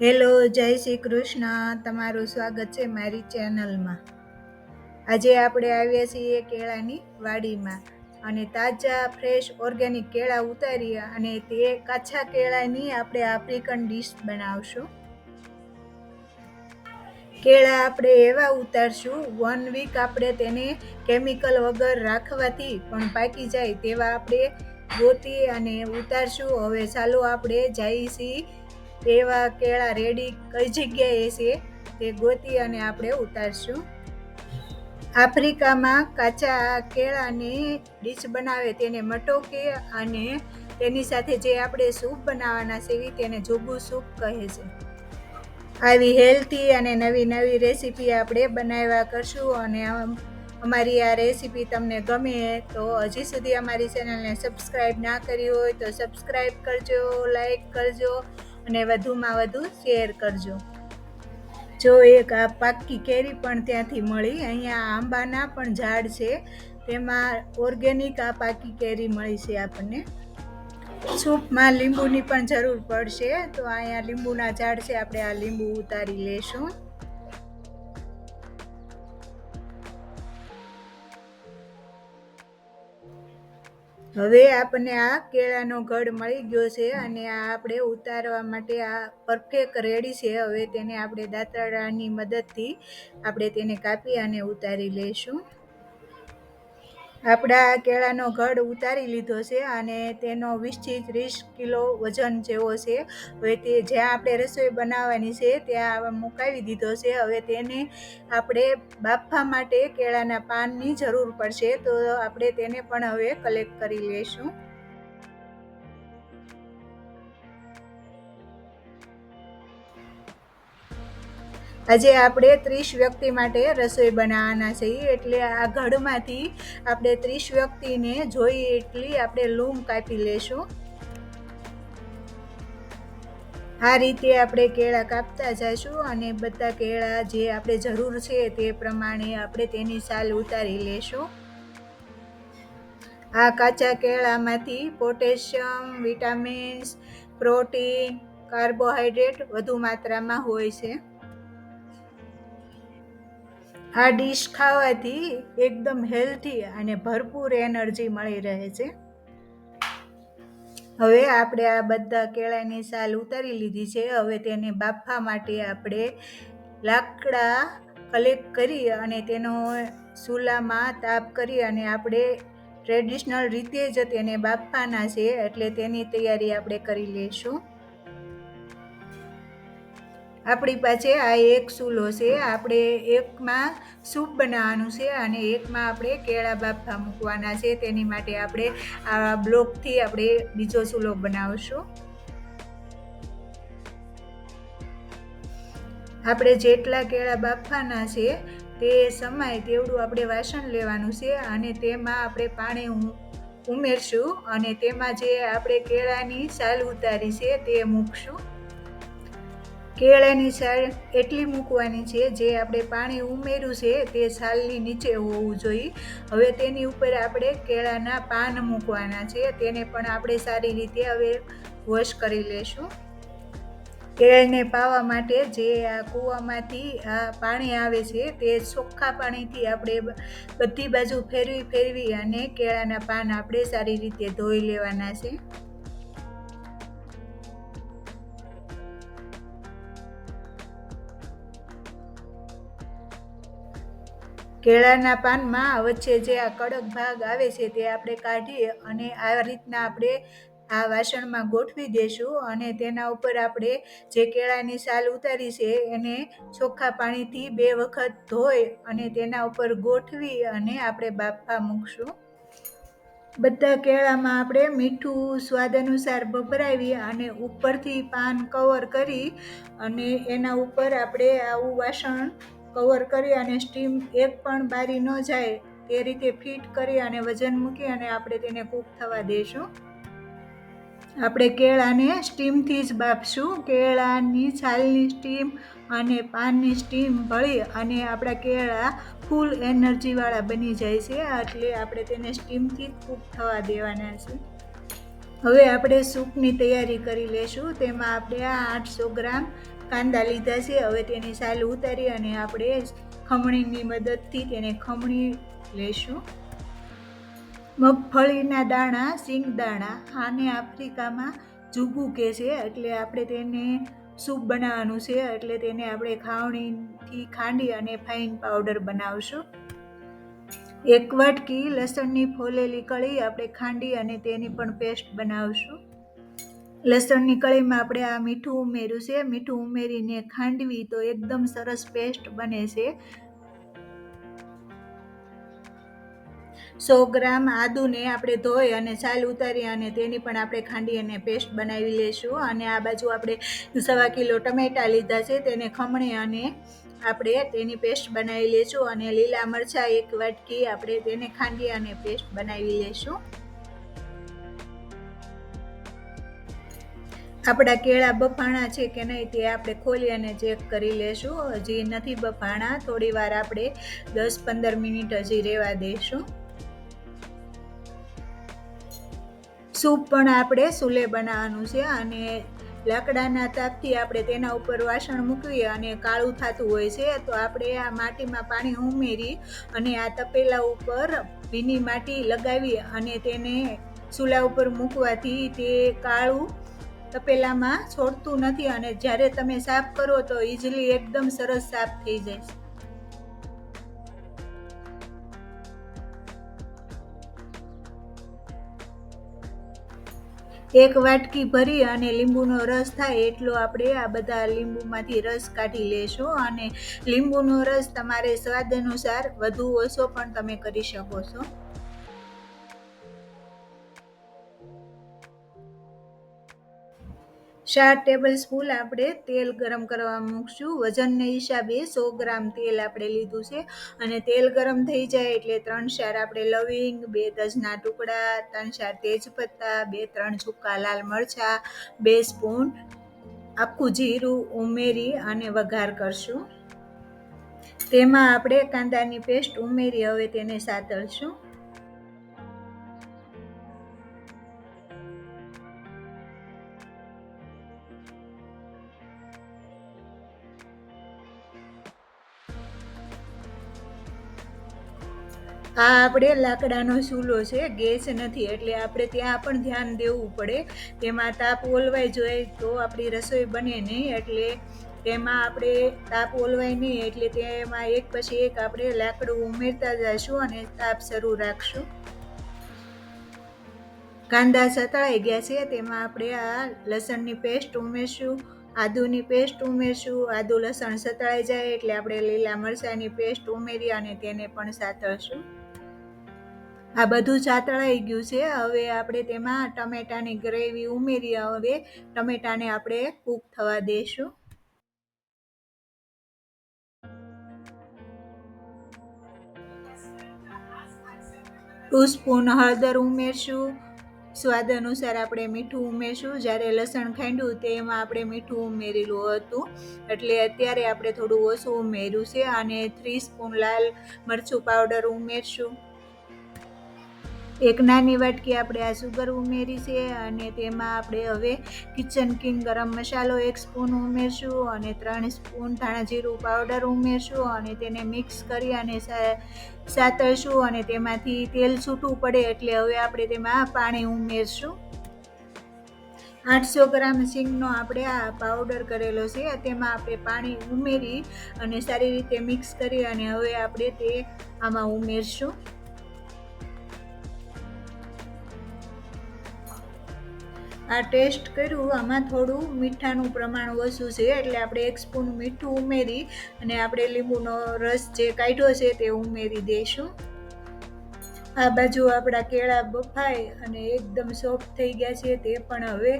Hello, જય શ્રી કૃષ્ણ. તમારું સ્વાગત છે મારી ચેનલમાં. આજે આપણે આવ્યા છીએ કેળાની વાડીમાં અને તાજા, ફ્રેશ, ઓર્ગેનિક કેળા ઉતારીએ અને તે કાચા કેળાની આપણે આફ્રિકન ડીશ બનાવશું. કેળા આપણે એવા ઉતારશું વન વીક આપણે તેને કેમિકલ વગર રાખવાથી પણ પાકી જાય તેવા આપણે ગોતી અને ઉતારશું. હવે ચાલો આપણે જઈશી એવા કેળા રેડી કઈ જગ્યાએ છે તે ગોતી અને આપણે ઉતારશું. આફ્રિકામાં કાચા કેળાની ડીશ બનાવે તેને મટોકે અને તેની સાથે જે આપણે સૂપ બનાવવાના છે તેને જોગુ સૂપ કહે છે. આવી હેલ્ધી અને નવી નવી રેસીપી આપણે બનાવ્યા કરશું અને અમારી આ રેસીપી તમને ગમે તો હજી સુધી અમારી ચેનલને સબસ્ક્રાઈબ ના કરી હોય તો સબસ્ક્રાઈબ કરજો લાઈક કરજો અને વધુમાં વધુ શેર કરજો. જો એક આ પાકી કેરી પણ ત્યાંથી મળી, અહીંયા આંબાના પણ ઝાડ છે, તેમાં ઓર્ગેનિક આ પાકી કેરી મળી છે આપણને. સૂપમાં લીંબુની પણ જરૂર પડશે, તો અહીંયા લીંબુના ઝાડ છે, આપણે આ લીંબુ ઉતારી લેશું. હવે આપણને આ કેળાનો ગઢ મળી ગયો છે અને આ આપણે ઉતારવા માટે આ પરફેક્ટ રેડી છે. હવે તેને આપણે દાંતરડાની મદદથી આપણે તેને કાપી અને ઉતારી લઈશું. આપણા કેળાનો ઘડ ઉતારી લીધો છે અને તેનો વીસથી ત્રીસ કિલો વજન જેવો છે. હવે તે જ્યાં આપણે રસોઈ બનાવવાની છે, ત્યાં મુકાવી દીધો છે. હવે તેને આપણે બાફવા માટે કેળાના પાનની જરૂર પડશે, તો આપણે તેને પણ હવે કલેક્ટ કરી લઈશું. આજે આપણે ત્રીસ વ્યક્તિ માટે રસોઈ બનાવવાના છીએ, એટલે આ ઘડમાંથી આપણે ત્રીસ વ્યક્તિને જોઈ એટલી આપણે લૂમ કાપી લેશું. આ રીતે આપણે કેળા કાપતા જઈશું અને બધા કેળા જે આપણે જરૂર છે તે પ્રમાણે આપણે તેની સાલ ઉતારી લેશું. આ કાચા કેળામાંથી પોટેશિયમ, વિટામિન્સ, પ્રોટીન, કાર્બોહાઈડ્રેટ વધુ માત્રામાં હોય છે. આ ડીશ ખાવાથી એકદમ હેલ્ધી અને ભરપૂર એનર્જી મળી રહે છે. હવે આપણે આ બધા કેળાની સાલ ઉતારી લીધી છે. હવે તેને બાફવા માટે આપણે લાકડા કલેક્ટ કરી અને તેનો ચૂલામાં તાપ કરી અને આપણે ટ્રેડિશનલ રીતે જ તેને બાફવાના છે. એટલે તેની તૈયારી આપણે કરી લઈશું. આપણી પાસે આ એક ચૂલો છે, આપણે એકમાં સૂપ બનાવવાનું છે અને એકમાં આપણે કેળા બાફા મૂકવાના છે. તેની માટે આપણે આ બ્લોકથી આપણે બીજો ચૂલો બનાવશું. આપણે જેટલા કેળા બાફવાના છે તે સમાય તેવડું આપણે વાસણ લેવાનું છે અને તેમાં આપણે પાણી ઉમેરશું અને તેમાં જે આપણે કેળાની સાલ ઉતારી છે તે મૂકશું. કેળાની છાલ એટલી મૂકવાની છે. જે આપણે પાણી ઉમેર્યું છે તે છાલની નીચે હોવું જોઈએ. હવે તેની ઉપર આપણે કેળાના પાન મૂકવાના છે. તેને પણ આપણે સારી રીતે હવે વોશ કરી લેશું. કેળને પાવા માટે જે આ કૂવામાંથી આ પાણી આવે છે તે ચોખ્ખા પાણીથી આપણે બધી બાજુ ફેરવી ફેરવી અને કેળાના પાન આપણે સારી રીતે ધોઈ લેવાના છે. કેળાના પાનમાં વચ્ચે જે આ કડક ભાગ આવે છે તે આપણે કાઢીએ અને આ રીતના આપણે આ વાસણમાં ગોઠવી દેશું અને તેના ઉપર આપણે જે કેળાની સાલ ઉતારી છે એને ચોખ્ખા પાણીથી બે વખત ધોઈ અને તેના ઉપર ગોઠવી અને આપણે બાફા મૂકશું. બધા કેળામાં આપણે મીઠું સ્વાદ અનુસાર ભભરાવી અને ઉપરથી પાન કવર કરી અને એના ઉપર આપણે આવું વાસણ કવર કરી અને સ્ટીમ એક પણ બારી ન જાય તે રીતે ફિટ કરી અને વજન મૂકી અને આપણે તેને કૂક થવા દઈશું આપણે કેળાને સ્ટીમથી જ બાફશું. કેળાની છાલની સ્ટીમ અને પાનની સ્ટીમ ભળી અને આપણા કેળા ફૂલ એનર્જીવાળા બની જાય છે. એટલે આપણે તેને સ્ટીમથી જ કૂક થવા દેવાના છે. હવે આપણે સૂપની તૈયારી કરી લેશું. તેમાં આપણે આ આઠસો ગ્રામ કાંદા લીધા છે, હવે તેની સાલ ઉતારી અને આપણે ખમણીની મદદથી તેને ખમણી લેશું. મગફળીના દાણા, સિંગ દાણા, આને આફ્રિકામાં જુગુ કે છે, એટલે આપણે તેને સૂપ બનાવવાનું છે, એટલે તેને આપણે ખાવણીથી ખાંડી અને ફાઇન પાવડર બનાવશું. એક વાટકી લસણની ફોલેલી કળી આપણે ખાંડી અને તેની પણ પેસ્ટ બનાવશું. લસણની કળીમાં આપણે આ મીઠું ઉમેર્યું છે. મીઠું ઉમેરીને ખાંડવી તો એકદમ સરસ પેસ્ટ બને છે. સો ગ્રામ આદુને આપણે ધોઈ અને છાલ ઉતારી અને તેની પણ આપણે ખાંડી અને પેસ્ટ બનાવી લઈશું. અને આ બાજુ આપણે સવા કિલો ટમેટા લીધા છે. તેને ખમણી અને આપણે તેની પેસ્ટ બનાવી લઈશું. અને લીલા મરચાં એક વાટકી આપણે તેને ખાંડી અને પેસ્ટ બનાવી લઈશું. આપણા કેળા બફાણા છે કે નહીં તે આપણે ખોલી અને ચેક કરી લેશું. હજી નથી બફાણા, થોડી વાર આપણે દસ પંદર મિનિટ હજી રહેવા દઈશું સૂપ પણ આપણે સુલે બનાવવાનું છે અને લાકડાના તાપથી આપણે તેના ઉપર વાસણ મૂકીએ અને કાળું થતું હોય છે તો આપણે આ માટીમાં પાણી ઉમેરી અને આ તપેલા ઉપર ભીની માટી લગાવી અને તેને ચૂલા ઉપર મૂકવાથી તે કાળું તપેલામાં છોડતું નથી અને જ્યારે તમે સાફ કરો તો ઇઝીલી એકદમ સરસ સાફ થઈ જાય એક વાટકી ભરી અને લીંબુનો રસ થાય એટલો આપણે આ બધા લીંબુમાંથી રસ કાઢી લેશું અને લીંબુનો રસ તમારે સ્વાદ અનુસાર વધુ ઓછો પણ તમે કરી શકો છો. ચાર ટેબલ સ્પૂન આપણે તેલ ગરમ કરવા મૂકશું. વજનને હિસાબે સો ગ્રામ તેલ આપણે લીધું છે. અને તેલ ગરમ થઈ જાય એટલે ત્રણ ચાર આપણે લવિંગ, બે તજના ટુકડા, ત્રણ ચાર તેજપત્તા, બે ત્રણ ચૂકા લાલ મરચાં, બે સ્પૂન આખું જીરું ઉમેરી અને વઘાર કરશું. તેમાં આપણે કાંદાની પેસ્ટ ઉમેરી, હવે તેને સાતળશું. આ આપણે લાકડાનો ચૂલો છે, ગેસ નથી, એટલે આપણે ત્યાં પણ ધ્યાન દેવું પડે તેમાં તાપ ઓલવાઈ જોઈએ તો આપણી રસોઈ બને નહીં, એટલે તેમાં આપણે તાપ ઓલવાય નહીં, એટલે તેમાં એક પછી એક આપણે લાકડું ઉમેરતા જઈશું અને તાપ શરૂ રાખશું. કાંદા સતળાઈ ગયા છે, તેમાં આપણે આ લસણની પેસ્ટ ઉમેરશું, આદુની પેસ્ટ ઉમેરશું, આદુ લસણ સતળાઈ જાય, એટલે આપણે લીલા મરચાંની પેસ્ટ ઉમેરી અને તેને પણ સાતળશું. આ બધું ચાતળાઈ ગયું છે. હવે આપણે તેમાં ટમેટાની ગ્રેવી ઉમેરી હવે ટમેટાને આપણે કૂક થવા દઈશું ટુ સ્પૂન હળદર ઉમેરશું. સ્વાદ અનુસાર આપણે મીઠું ઉમેરશું. જ્યારે લસણ ખાંડ્યું તેમાં આપણે મીઠું ઉમેરેલું હતું. એટલે અત્યારે આપણે થોડું ઓછું ઉમેર્યું છે. અને થ્રી સ્પૂન લાલ મરચું પાવડર ઉમેરશું. એક નાની વાટકી આપણે આ સુગર ઉમેરી છે અને તેમાં આપણે હવે કિચન કિંગ ગરમ મસાલો એક સ્પૂન ઉમેરશું અને ત્રણ સ્પૂન ધાણા જીરું પાવડર ઉમેરશું અને તેને મિક્સ કરી અને સાતળશું અને તેમાંથી તેલ છૂટું પડે એટલે હવે આપણે તેમાં પાણી ઉમેરશું. આઠસો ગ્રામ સિંગનો આપણે આ પાવડર કરેલો છે, તેમાં આપણે પાણી ઉમેરી અને સારી રીતે મિક્સ કરી અને હવે આપણે તે આમાં ઉમેરશું. આ ટેસ્ટ કર્યું, આમાં થોડું મીઠાનું પ્રમાણ ઓછું છે, એટલે આપણે એક સ્પૂન મીઠું ઉમેરી અને આપણે લીંબુનો રસ જે કાઢ્યો છે તે ઉમેરી દઈશું. આ બાજુ આપણા કેળા બફાય અને એકદમ સોફ્ટ થઈ ગયા છે તે પણ હવે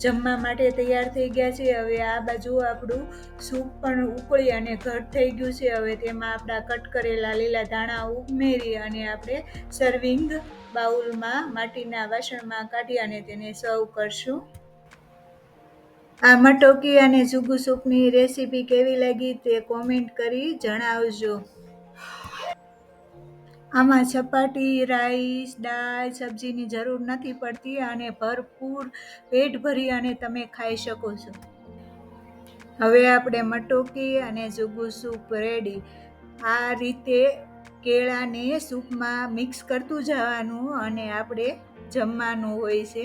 જમવા માટે તૈયાર થઈ ગયા છે. હવે આ બાજુ આપણું સૂપ પણ ઉકળી અને ઘટ થઈ ગયું છે. હવે તેમાં આપણા કટ કરેલા લીલા ધાણા ઉમેરી અને આપણે સર્વિંગ બાઉલમાં માટીના વાસણમાં કાઢી અને તેને સર્વ કરશું. આ મટોકી અને જુગુ સૂપની રેસીપી કેવી લાગી તે કોમેન્ટ કરી જણાવજો. આમાં ચપાટી, રાઈસ, દાળ, સબ્જીની જરૂર નથી પડતી અને ભરપૂર પેટ ભરી અને તમે ખાઈ શકો છો. હવે આપણે મટોકી અને જુગુ સૂપ રેડી આ રીતે કેળાને સૂપમાં મિક્સ કરતું જવાનું અને આપણે જમવાનું હોય છે.